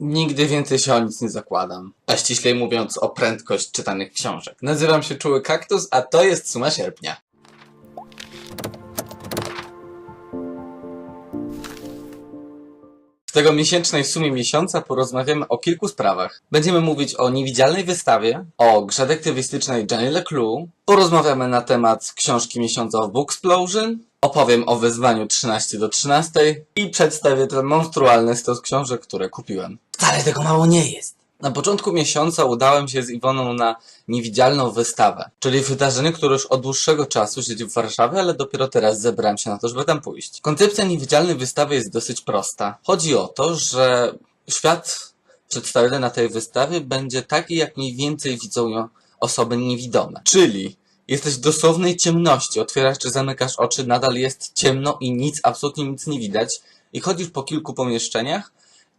Nigdy więcej się o nic nie zakładam. A ściślej mówiąc o prędkość czytanych książek. Nazywam się Czuły Kaktus, a to jest Suma Sierpnia. W tego miesięcznej sumie miesiąca porozmawiamy o kilku sprawach. Będziemy mówić o niewidzialnej wystawie, o grze detektywistycznej Jenny LeClue, porozmawiamy na temat książki miesiąca w Booksplosion, opowiem o wyzwaniu 13 do 13 i przedstawię ten monstrualny stos książek, które kupiłem. Wcale tego mało nie jest. Na początku miesiąca udałem się z Iwoną na niewidzialną wystawę, czyli wydarzenie, które już od dłuższego czasu siedzi w Warszawie, ale dopiero teraz zebrałem się na to, żeby tam pójść. Koncepcja niewidzialnej wystawy jest dosyć prosta. Chodzi o to, że świat przedstawiony na tej wystawie będzie taki, jak mniej więcej widzą ją osoby niewidome. Czyli jesteś w dosłownej ciemności, otwierasz czy zamykasz oczy, nadal jest ciemno i nic, absolutnie nic nie widać. I chodzisz po kilku pomieszczeniach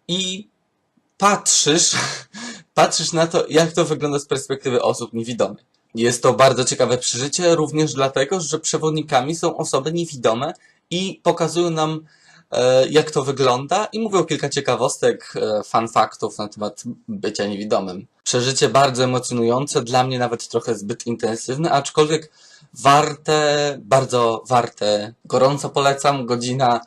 i patrzysz, patrzysz na to, jak to wygląda z perspektywy osób niewidomych. Jest to bardzo ciekawe przeżycie, również dlatego, że przewodnikami są osoby niewidome i pokazują nam, e, jak to wygląda i mówią kilka ciekawostek, e, fun faktów na temat bycia niewidomym. Przeżycie bardzo emocjonujące, dla mnie nawet trochę zbyt intensywne, aczkolwiek warte, bardzo warte. Gorąco polecam, godzina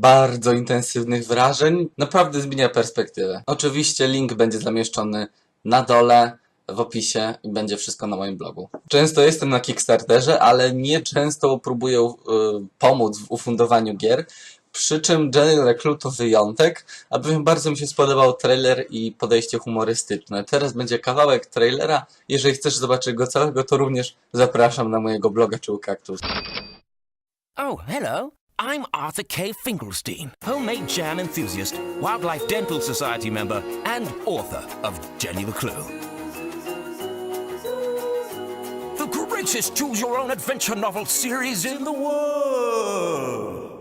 bardzo intensywnych wrażeń. Naprawdę zmienia perspektywę. Oczywiście link będzie zamieszczony na dole w opisie i będzie wszystko na moim blogu. Często jestem na Kickstarterze, ale nie często próbuję y, pomóc w ufundowaniu gier. Przy czym Jenny Reclue to wyjątek, a bardzo mi się spodobał trailer i podejście humorystyczne. Teraz będzie kawałek trailera. Jeżeli chcesz zobaczyć go całego, to również zapraszam na mojego bloga czy Kaktus. Oh, hello. I'm Arthur K. Finkelstein, homemade jam enthusiast, Wildlife Dental Society member, and author of Jenny the Clue. The greatest choose your own adventure novel series in the world.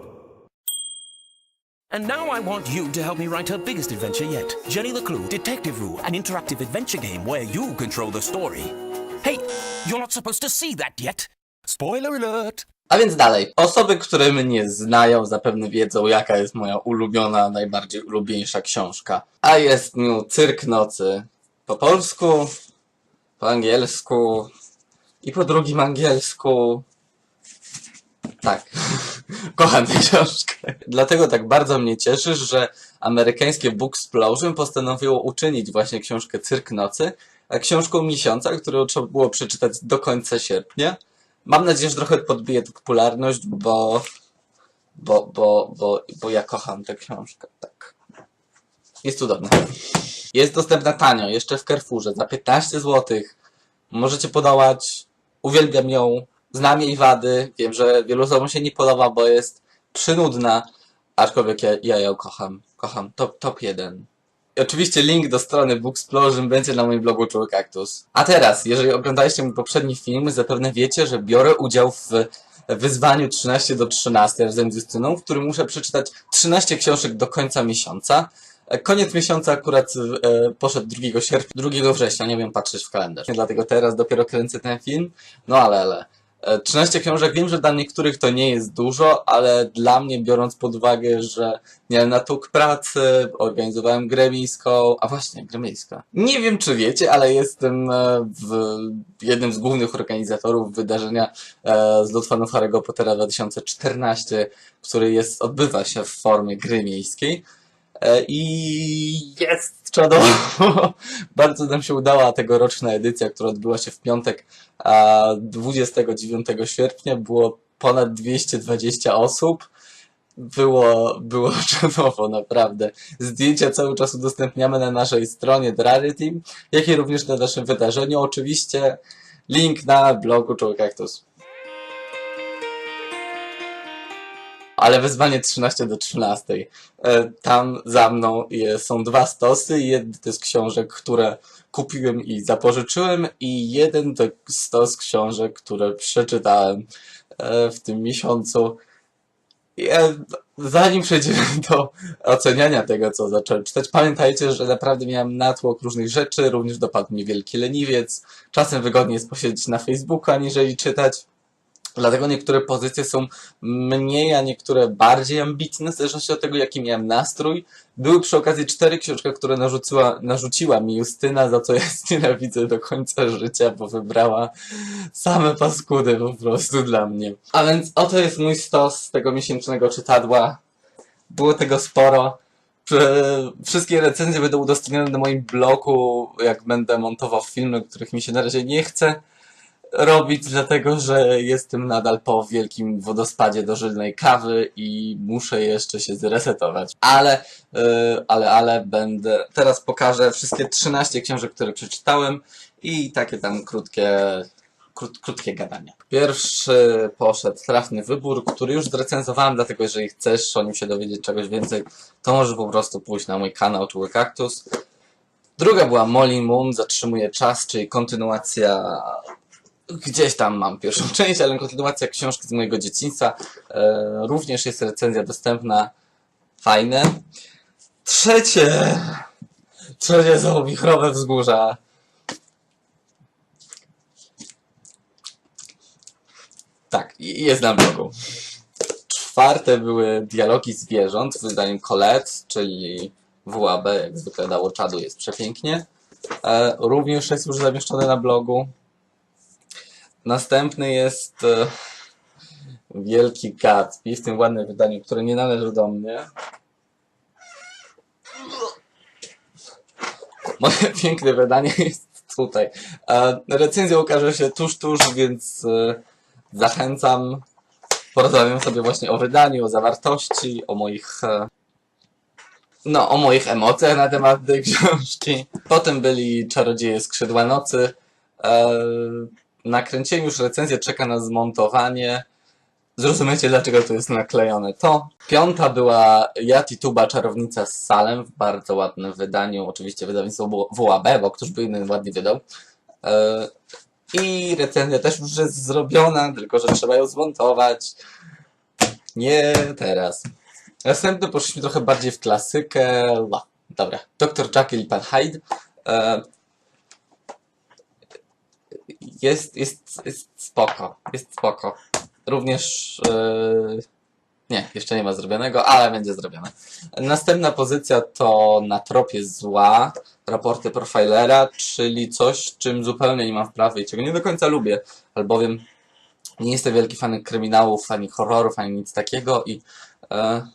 And now I want you to help me write her biggest adventure yet Jenny the Clue, Detective Rule, an interactive adventure game where you control the story. Hey, you're not supposed to see that yet. Spoiler alert! A więc dalej. Osoby, które mnie znają, zapewne wiedzą, jaka jest moja ulubiona, najbardziej ulubieńsza książka. A jest nią Cyrk Nocy. Po polsku, po angielsku i po drugim angielsku. Tak. Kocham tę książkę. Dlatego tak bardzo mnie cieszy, że amerykańskie Booksplosion postanowiło uczynić właśnie książkę Cyrk Nocy e, książką miesiąca, którą trzeba było przeczytać do końca sierpnia. Mam nadzieję, że trochę podbije tę popularność, bo, bo, bo, bo, bo ja kocham tę książkę, tak. Jest cudowna. Jest dostępna tanio, jeszcze w Carrefourze, za 15 zł. Możecie podołać. Uwielbiam ją. Znam jej wady. Wiem, że wielu osobom się nie podoba, bo jest przynudna. Aczkolwiek ja, ja ją kocham. Kocham. Top, top 1. Oczywiście link do strony Booksplosion będzie na moim blogu Czuły Kaktus. A teraz, jeżeli oglądaliście mój poprzedni film, zapewne wiecie, że biorę udział w wyzwaniu 13 do 13 razem z Justyną, w którym muszę przeczytać 13 książek do końca miesiąca. E, Koniec miesiąca akurat e, poszedł 2 sierpnia, 2 września, nie wiem patrzeć w kalendarz. Dlatego teraz dopiero kręcę ten film. No ale, ale. E, 13 książek, wiem, że dla niektórych to nie jest dużo, ale dla mnie, biorąc pod uwagę, że miałem natłok pracy, organizowałem grę miejską, a właśnie, grę miejska. Nie wiem, czy wiecie, ale jestem e, w jednym z głównych organizatorów wydarzenia e, z Lutfanów Harry'ego Pottera 2014, który jest, odbywa się w formie gry miejskiej. E, I jest czadowo. Bardzo nam się udała tegoroczna edycja, która odbyła się w piątek a 29 sierpnia. Było ponad 220 osób. Było, było czadowo, naprawdę. Zdjęcia cały czas udostępniamy na naszej stronie Rarity, jak i również na naszym wydarzeniu. Oczywiście link na blogu Czoły ale wyzwanie 13 do 13. E, Tam za mną są dwa stosy. Jeden to jest książek, które kupiłem i zapożyczyłem i jeden to stos książek, które przeczytałem e, w tym miesiącu. E, Zanim przejdziemy do oceniania tego, co zacząłem czytać, pamiętajcie, że naprawdę miałem natłok różnych rzeczy, również dopadł mnie wielki leniwiec. Czasem wygodniej jest posiedzieć na Facebooku, aniżeli czytać. Dlatego niektóre pozycje są mniej, a niektóre bardziej ambitne, w zależności od tego, jaki miałem nastrój. Były przy okazji cztery książki, które narzuciła, narzuciła mi Justyna, za co ja nienawidzę do końca życia, bo wybrała same paskudy po prostu dla mnie. A więc oto jest mój stos tego miesięcznego czytadła. Było tego sporo. Wszystkie recenzje będą udostępnione na moim blogu, jak będę montował filmy, których mi się na razie nie chce robić, dlatego że jestem nadal po wielkim wodospadzie dożylnej kawy i muszę jeszcze się zresetować. Ale, yy, ale, ale będę. Teraz pokażę wszystkie 13 książek, które przeczytałem i takie tam krótkie, krót, krótkie gadania. Pierwszy poszedł Trafny Wybór, który już zrecenzowałem, dlatego jeżeli chcesz o nim się dowiedzieć czegoś więcej, to możesz po prostu pójść na mój kanał Czuły Kaktus. Druga była Molly Moon, Zatrzymuje Czas, czyli kontynuacja Gdzieś tam mam pierwszą część, ale kontynuacja książki z mojego dzieciństwa. E, również jest recenzja dostępna. Fajne. Trzecie. Trzecie są wichrowe wzgórza. Tak, jest na blogu. Czwarte były dialogi zwierząt w wydaniu Colette, czyli WAB, jak zwykle dało czadu, jest przepięknie. E, również jest już zamieszczone na blogu. Następny jest e, Wielki Gatsby w tym ładnym wydaniu, które nie należy do mnie. Moje piękne wydanie jest tutaj. E, recenzja ukaże się tuż, tuż, więc e, zachęcam. Porozmawiam sobie właśnie o wydaniu, o zawartości, o moich no, o moich emocjach na temat tej książki. Potem byli Czarodzieje Skrzydła Nocy. E, nakręciłem już recenzję, czeka na zmontowanie. Zrozumiecie, dlaczego to jest naklejone. To. Piąta była Ja Tituba, Czarownica z Salem w bardzo ładnym wydaniu. Oczywiście wydawnictwo było WAB, bo któż by inny ładnie wydał. E, I recenzja też już jest zrobiona, tylko że trzeba ją zmontować. Nie teraz. Następny poszliśmy trochę bardziej w klasykę. Ła, dobra. Dr. Jekyll i Pan Hyde. Jest, jest, jest spoko. Jest spoko. Również. E, nie, jeszcze nie ma zrobionego, ale będzie zrobione. Następna pozycja to Na tropie zła. Raporty profilera, czyli coś, czym zupełnie nie mam wprawy i czego nie do końca lubię, albowiem nie jestem wielki fanem kryminałów, ani horrorów, ani nic takiego i e,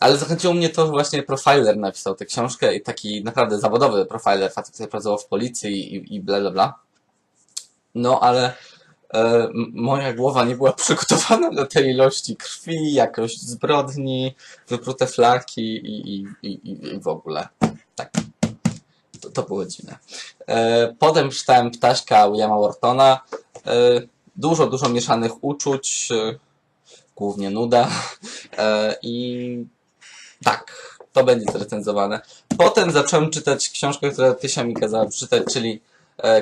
ale zachęciło mnie to, że właśnie profiler napisał tę książkę i taki naprawdę zawodowy profiler, facet, który pracował w policji i, i bla bla bla. No ale e, moja głowa nie była przygotowana do tej ilości krwi, jakość zbrodni, wyprute flaki i, i, i, i, w ogóle. Tak. To, to było dziwne. E, potem czytałem Ptaśka Williama Whartona. E, dużo, dużo mieszanych uczuć, e, głównie nuda. E, I tak, to będzie zrecenzowane. Potem zacząłem czytać książkę, którą Tysia mi kazała przeczytać, czyli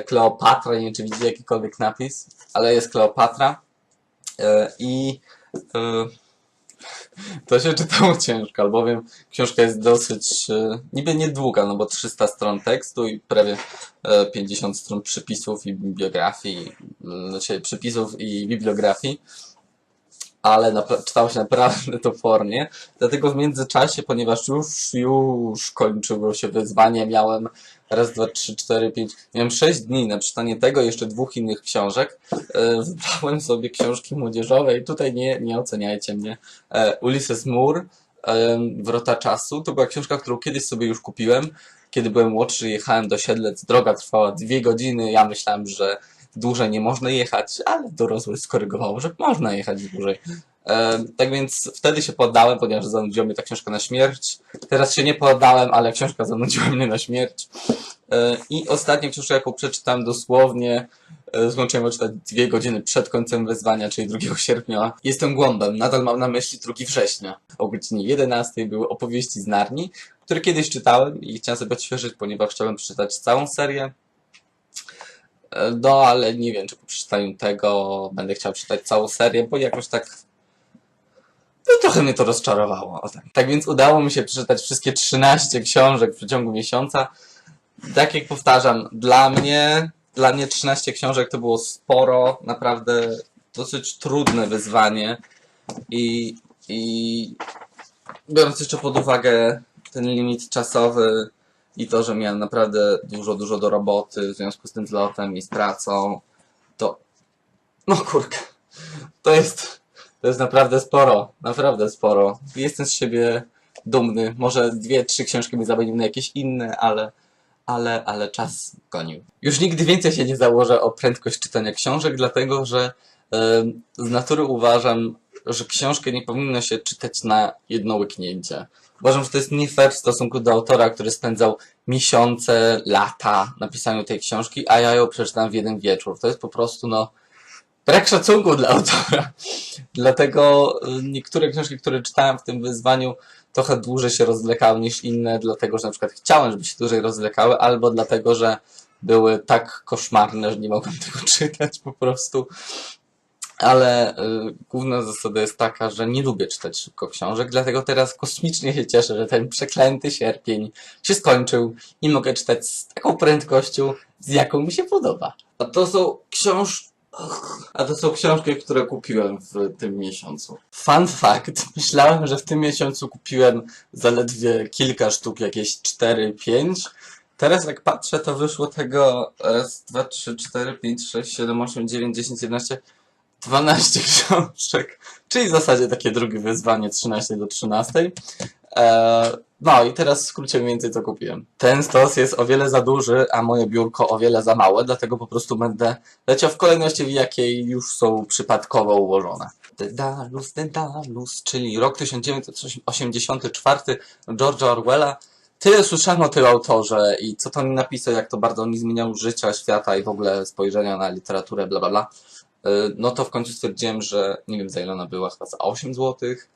Kleopatra. Nie wiem, czy widzicie jakikolwiek napis, ale jest Kleopatra. E, I e, to się czytało ciężko, albowiem książka jest dosyć e, niby niedługa, no bo 300 stron tekstu i prawie e, 50 stron przypisów i bibliografii, znaczy przypisów i bibliografii ale czytało się naprawdę topornie. Dlatego w międzyczasie, ponieważ już, już kończyło się wyzwanie, miałem raz, dwa, trzy, cztery, pięć, miałem sześć dni na czytanie tego i jeszcze dwóch innych książek. E, Wybrałem sobie książki młodzieżowe i tutaj nie, nie oceniajcie mnie. E, Ulysses Moore, e, Wrota Czasu, to była książka, którą kiedyś sobie już kupiłem. Kiedy byłem młodszy, jechałem do Siedlec, droga trwała dwie godziny, ja myślałem, że dłużej nie można jechać, ale dorosły skorygował, że można jechać dłużej. E, tak więc wtedy się poddałem, ponieważ zanudziła mnie ta książka na śmierć. Teraz się nie poddałem, ale książka zanudziła mnie na śmierć. E, I ostatnia książka, jaką przeczytałem dosłownie, e, skończyłem czytać dwie godziny przed końcem wyzwania, czyli 2 sierpnia. Jestem głąbem, nadal mam na myśli 2 września. O godzinie 11 były opowieści z Narni, które kiedyś czytałem i chciałem sobie odświeżyć, ponieważ chciałem przeczytać całą serię. E, No, ale nie wiem, czy po przeczytaniu tego będę chciał przeczytać całą serię, bo jakoś tak. No, trochę mnie to rozczarowało. Tak. tak więc udało mi się przeczytać wszystkie 13 książek w przeciągu miesiąca. Tak jak powtarzam, dla mnie, dla mnie 13 książek to było sporo, naprawdę dosyć trudne wyzwanie i, i biorąc jeszcze pod uwagę ten limit czasowy i to, że miałem naprawdę dużo, dużo do roboty w związku z tym zlotem i z pracą, to no kurka, to jest, to jest naprawdę sporo, naprawdę sporo. Jestem z siebie dumny. Może dwie, trzy książki by zamienił na jakieś inne, ale, ale, ale czas gonił. Już nigdy więcej się nie założę o prędkość czytania książek, dlatego że z natury uważam, że książkę nie powinno się czytać na jedno łyknięcie. Uważam, że to jest nie fair w stosunku do autora, który spędzał miesiące, lata na pisaniu tej książki, a ja ją przeczytałem w jeden wieczór. To jest po prostu, no, brak szacunku dla autora. Dlatego y, niektóre książki, które czytałem w tym wyzwaniu, trochę dłużej się rozwlekały niż inne, dlatego że na przykład chciałem, żeby się dłużej rozwlekały, albo dlatego, że były tak koszmarne, że nie mogłem tego czytać po prostu. Ale y, główna zasada jest taka, że nie lubię czytać szybko książek, dlatego teraz kosmicznie się cieszę, że ten przeklęty sierpień się skończył i mogę czytać z taką prędkością, z jaką mi się podoba. A to są książ... A to są książki, które kupiłem w tym miesiącu. Fun fact. Myślałem, że w tym miesiącu kupiłem zaledwie kilka sztuk, jakieś 4-5. Teraz jak patrzę, to wyszło tego raz, dwa, trzy, cztery, pięć, sześć, siedem, osiem, dziewięć, dziesięć, jedenaście, 12 książek. Czyli w zasadzie takie drugie wyzwanie 13 do 13. Eee, no i teraz w skrócie mniej więcej co kupiłem. Ten stos jest o wiele za duży, a moje biurko o wiele za małe, dlatego po prostu będę leciał w kolejności, w jakiej już są przypadkowo ułożone. Dedalus, Dedalus, czyli rok 1984 George'a Orwella. Tyle słyszałem o tym autorze i co to mi napisał, jak to bardzo mi zmieniał życia, świata i w ogóle spojrzenia na literaturę, bla bla bla. Y, No to w końcu stwierdziłem, że nie wiem za ile ona była, chyba za 8 złotych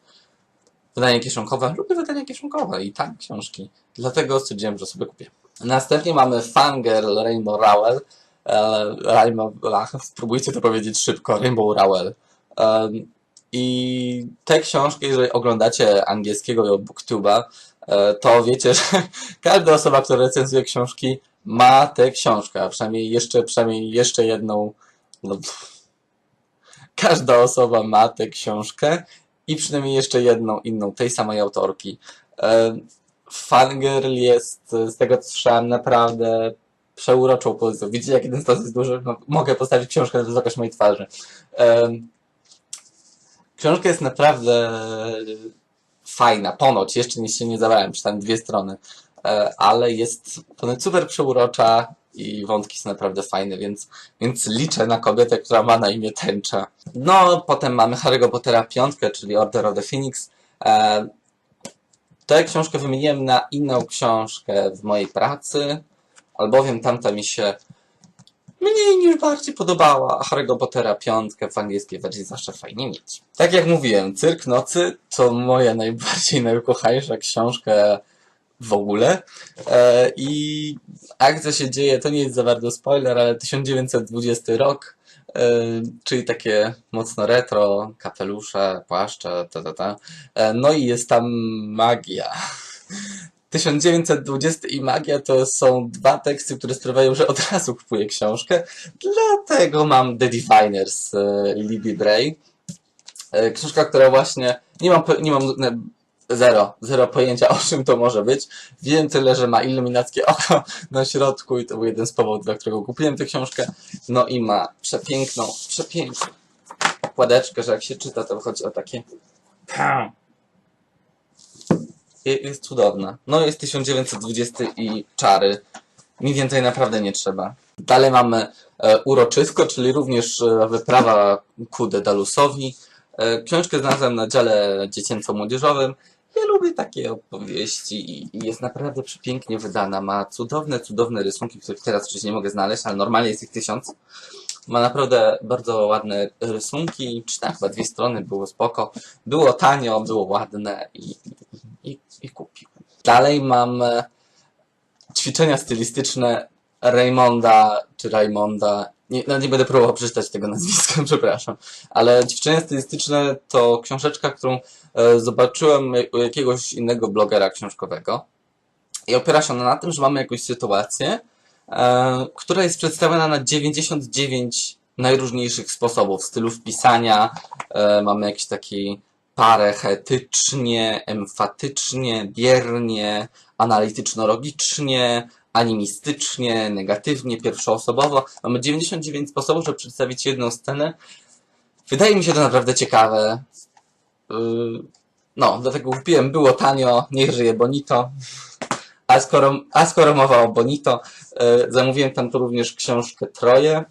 wydanie kieszonkowe, lubię wydania kieszonkowe i tak książki. Dlatego stwierdziłem, że sobie kupię. Następnie mamy Fangirl Rainbow Rowell. E, Rainbow, spróbujcie to powiedzieć szybko, Rainbow Rowell. Em, I te książki, jeżeli oglądacie angielskiego booktuba, e, to wiecie, że każda osoba, która recenzuje książki, ma tę książkę, a przynajmniej jeszcze, przynajmniej jeszcze jedną. No. Każda osoba ma tę książkę i przynajmniej jeszcze jedną inną, tej samej autorki. E, Fangirl jest, z tego co słyszałem, naprawdę przeuroczą pozycją. Widzicie, jak jeden stos jest duży? No, mogę postawić książkę na wysokość mojej twarzy. E, Książka jest naprawdę fajna, ponoć, jeszcze nie się nie zabrałem, czytałem dwie strony, E, ale jest ponoć super przeurocza i wątki są naprawdę fajne, więc, więc liczę na kobietę, która ma na imię Tęcza. No, potem mamy Harry'ego Pottera piątkę, czyli Order of the Phoenix. E, Tę książkę wymieniłem na inną książkę w mojej pracy, albowiem tamta mi się mniej niż bardziej podobała, a Harry'ego Pottera piątkę w angielskiej wersji zawsze fajnie mieć. Tak jak mówiłem, Cyrk Nocy to moja najbardziej najukochańsza książka w ogóle. E, I akcja się dzieje, to nie jest za bardzo spoiler, ale 1920 rok, e, czyli takie mocno retro, kapelusze, płaszcze, ta, ta, ta. E, No i jest tam magia. 1920 i magia to są dwa teksty, które sprawiają, że od razu kupuję książkę. Dlatego mam The Diviners e, Libby Bray. E, Książka, która właśnie nie mam, nie mam zero, zero pojęcia o czym to może być. Wiem tyle, że ma iluminackie oko na środku i to był jeden z powodów, dla którego kupiłem tę książkę. No i ma przepiękną, przepiękną okładeczkę, że jak się czyta, to wychodzi o takie Je- jest cudowna. No jest 1920 i czary. Mi więcej naprawdę nie trzeba. Dalej mamy e, Uroczysko, czyli również e, wyprawa ku Dedalusowi. E, książkę znalazłem na dziale dziecięco-młodzieżowym. Ja lubię takie opowieści i, i jest naprawdę przepięknie wydana. Ma cudowne, cudowne rysunki, których teraz oczywiście nie mogę znaleźć, ale normalnie jest ich tysiąc. Ma naprawdę bardzo ładne rysunki. Czytałem chyba dwie strony, było spoko. Było tanio, było ładne i, i, i kupił. Dalej mam e, ćwiczenia stylistyczne Raymonda, czy Raymonda. Nie, nie będę próbował przeczytać tego nazwiska, przepraszam. Ale ćwiczenia stylistyczne to książeczka, którą e, zobaczyłem u jakiegoś innego blogera książkowego. I opiera się ona na tym, że mamy jakąś sytuację, e, która jest przedstawiona na 99 najróżniejszych sposobów, stylów pisania. E, mamy jakiś taki parechetycznie, emfatycznie, biernie, analityczno-logicznie, animistycznie, negatywnie, pierwszoosobowo. Mamy 99 sposobów, żeby przedstawić jedną scenę. Wydaje mi się to naprawdę ciekawe. Yy, No, dlatego kupiłem, było tanio, niech żyje Bonito. A skoro, a skoro mowa o Bonito, yy, zamówiłem tam to również książkę Troje.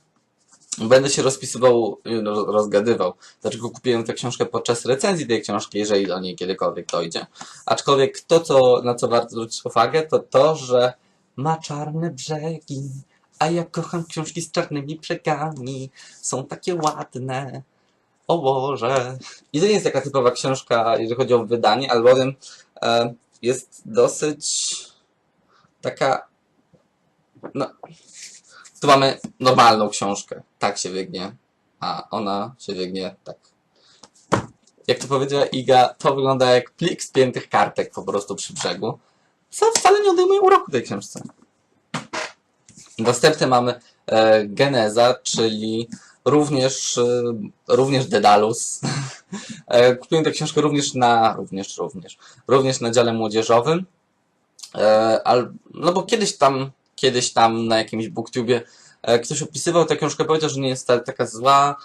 Będę się rozpisywał, yy, roz- rozgadywał, dlaczego kupiłem tę książkę podczas recenzji tej książki, jeżeli do niej kiedykolwiek dojdzie. Aczkolwiek to, co, na co warto zwrócić uwagę, to to, że ma czarne brzegi, a ja kocham książki z czarnymi brzegami. Są takie ładne. O Boże. I to nie jest taka typowa książka, jeżeli chodzi o wydanie, albowiem e, jest dosyć taka. No. Tu mamy normalną książkę. Tak się wygnie. A ona się wygnie tak. Jak to powiedziała Iga, to wygląda jak plik spiętych kartek po prostu przy brzegu. Co wcale nie odejmuje uroku tej książce. Następnie mamy e, Geneza, czyli również, e, również Dedalus. e, kupiłem tę książkę również na, również, również, również na dziale młodzieżowym. E, al, no bo kiedyś tam, kiedyś tam na jakimś booktubie e, ktoś opisywał tę książkę, powiedział, że nie jest ta- taka zła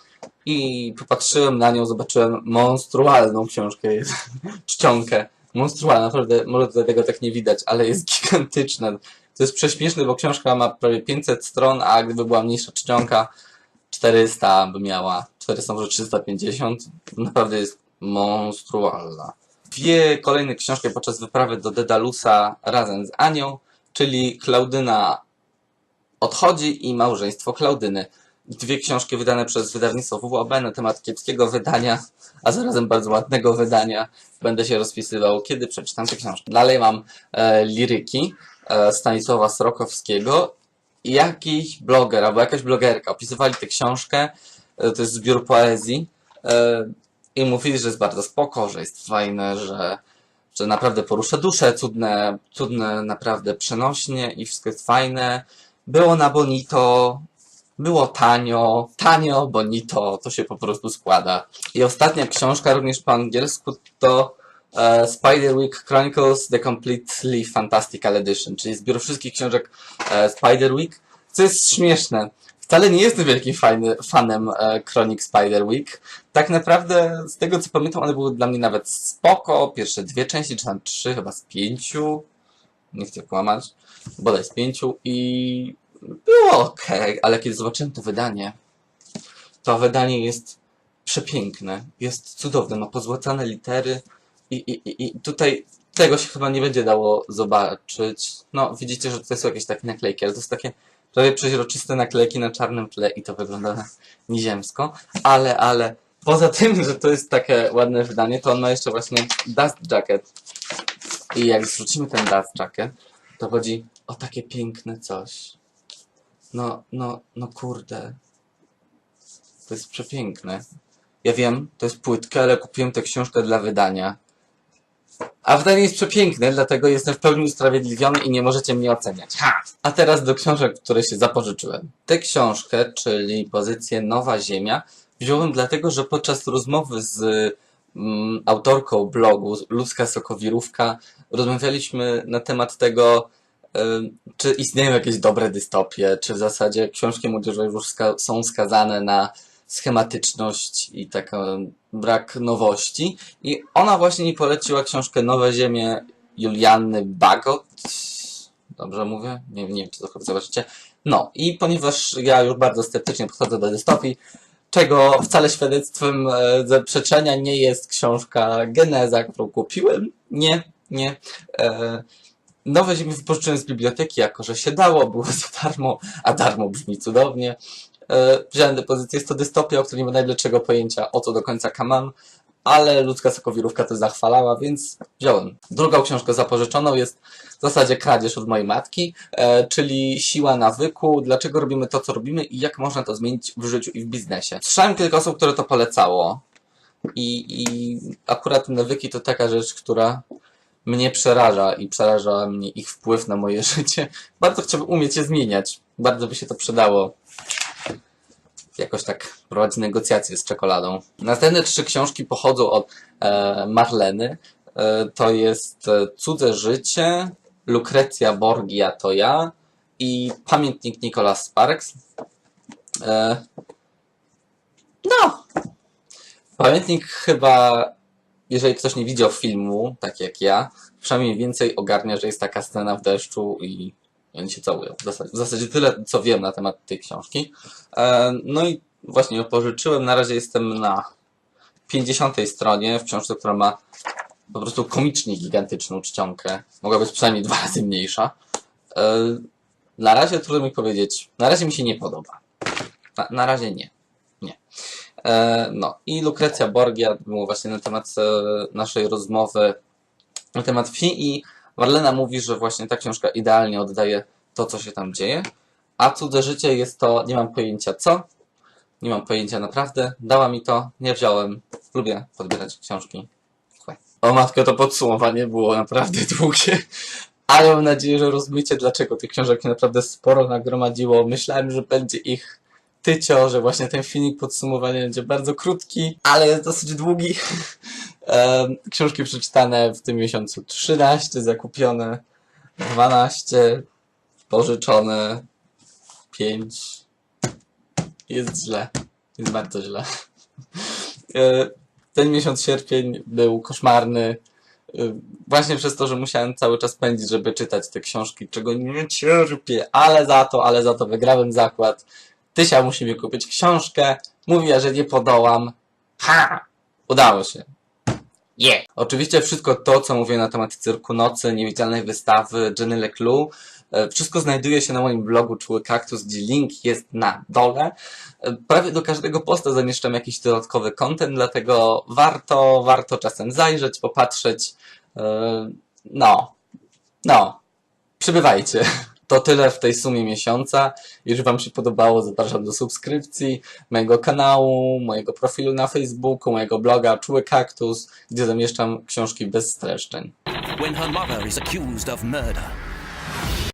i popatrzyłem na nią, zobaczyłem monstrualną książkę, czcionkę. Monstrualna, naprawdę, może tego tak nie widać, ale jest gigantyczna. To jest prześmieszne, bo książka ma prawie 500 stron, a gdyby była mniejsza czcionka, 400 by miała, 400 może 350. Naprawdę jest monstrualna. Dwie kolejne książki podczas wyprawy do Dedalusa razem z Anią, czyli Klaudyna odchodzi i małżeństwo Klaudyny. Dwie książki wydane przez wydawnictwo WWOB na temat kiepskiego wydania, a zarazem bardzo ładnego wydania. Będę się rozpisywał, kiedy przeczytam te książki. Dalej mam e, liryki e, Stanisława Srokowskiego i jakiś bloger albo jakaś blogerka opisywali tę książkę. E, to jest zbiór poezji e, i mówili, że jest bardzo spoko, że jest fajne, że, że naprawdę porusza duszę, cudne, cudne naprawdę przenośnie i wszystko jest fajne. Było na Bonito, było tanio, tanio, bonito, to się po prostu składa. I ostatnia książka, również po angielsku, to e, Spiderwick Chronicles The Completely Fantastical Edition, czyli zbiór wszystkich książek e, Spiderwick, co jest śmieszne. Wcale nie jestem wielkim fajny, fanem e, kronik Spiderwick. Tak naprawdę, z tego co pamiętam, one były dla mnie nawet spoko. Pierwsze dwie części, czy tam trzy, chyba z pięciu. Nie chcę kłamać. Bodaj z pięciu. I było okej, ale kiedy zobaczyłem to wydanie, to wydanie jest przepiękne, jest cudowne, ma pozłacane litery i, i- i tutaj tego się chyba nie będzie dało zobaczyć. No, widzicie, że tutaj są jakieś takie naklejki, ale to są takie prawie przeźroczyste naklejki na czarnym tle i to wygląda nieziemsko, ale, ale poza tym, że to jest takie ładne wydanie, to on ma jeszcze właśnie Dust Jacket i jak zrzucimy ten Dust Jacket, to chodzi o takie piękne coś. No, no, no kurde. To jest przepiękne. Ja wiem, to jest płytka, ale kupiłem tę książkę dla wydania. A wydanie jest przepiękne, dlatego jestem w pełni usprawiedliwiony i nie możecie mnie oceniać. Ha! A teraz do książek, które się zapożyczyłem. Tę książkę, czyli pozycję Nowa Ziemia, wziąłem dlatego, że podczas rozmowy z mm, autorką blogu Ludzka Sokowirówka rozmawialiśmy na temat tego, czy istnieją jakieś dobre dystopie, czy w zasadzie książki młodzieżowe już ska- są skazane na schematyczność i taki brak nowości. I ona właśnie mi poleciła książkę Nowe Ziemie Julianny Bagot. Dobrze mówię? Nie, nie wiem, czy to zobaczycie. No, i ponieważ ja już bardzo sceptycznie podchodzę do dystopii, czego wcale świadectwem e, zaprzeczenia nie jest książka Geneza, którą kupiłem. Nie, nie. E, Nowe ziemie wypożyczyłem z biblioteki, jako że się dało, było za darmo, a darmo brzmi cudownie. E, wziąłem depozycję, jest to dystopia, o której nie mam najlepszego pojęcia, o co do końca kamam, ale ludzka sokowirówka to zachwalała, więc wziąłem. Drugą książkę zapożyczoną jest w zasadzie kradzież od mojej matki, e, czyli siła nawyku, dlaczego robimy to, co robimy i jak można to zmienić w życiu i w biznesie. Słyszałem kilka osób, które to polecało i, i akurat nawyki to taka rzecz, która mnie przeraża i przeraża mnie ich wpływ na moje życie. Bardzo chciałbym umieć je zmieniać. Bardzo by się to przydało. jakoś tak prowadzi negocjacje z czekoladą. Następne trzy książki pochodzą od e, Marleny. E, to jest e, Cudze Życie, Lukrecja Borgia to ja i Pamiętnik Nicholas Sparks. E, no, Pamiętnik chyba, jeżeli ktoś nie widział filmu, tak jak ja, przynajmniej więcej ogarnia, że jest taka scena w deszczu i oni się całują. W zasadzie, w zasadzie tyle, co wiem na temat tej książki. E, no i właśnie ją pożyczyłem. Na razie jestem na 50 stronie w książce, która ma po prostu komicznie gigantyczną czcionkę. Mogła być przynajmniej dwa razy mniejsza. E, na razie trudno mi powiedzieć. Na razie mi się nie podoba. Na, na razie nie. Nie. E, no i Lukrecja Borgia było właśnie na temat e, naszej rozmowy na temat wsi i Marlena mówi, że właśnie ta książka idealnie oddaje to, co się tam dzieje, a Cudze Życie jest to, nie mam pojęcia co, nie mam pojęcia naprawdę, dała mi to, nie wziąłem, lubię podbierać książki. O matko, to podsumowanie było naprawdę długie, ale mam nadzieję, że rozumiecie, dlaczego tych książek naprawdę sporo nagromadziło. Myślałem, że będzie ich tycio, że właśnie ten filmik podsumowania będzie bardzo krótki, ale jest dosyć długi. Książki przeczytane w tym miesiącu 13, zakupione 12, pożyczone 5. Jest źle. Jest bardzo źle. E, Ten miesiąc sierpień był koszmarny. e, Właśnie przez to, że musiałem cały czas pędzić, żeby czytać te książki, czego nie cierpię, ale za to, ale za to wygrałem zakład. Tysia musi mi kupić książkę. Mówiła, że nie podołam. Ha! Udało się. Yeah. Oczywiście wszystko to, co mówię na temat Cyrku Nocy, Niewidzialnej Wystawy, Jenny Leclou, e, wszystko znajduje się na moim blogu Czuły Kaktus, gdzie link jest na dole. E, Prawie do każdego posta zamieszczam jakiś dodatkowy content, dlatego warto, warto czasem zajrzeć, popatrzeć. E, No, no, przybywajcie. To tyle w tej sumie miesiąca. Jeżeli Wam się podobało, zapraszam do subskrypcji mojego kanału, mojego profilu na Facebooku, mojego bloga Czuły Kaktus, gdzie zamieszczam książki bez streszczeń. When her is accused of murder,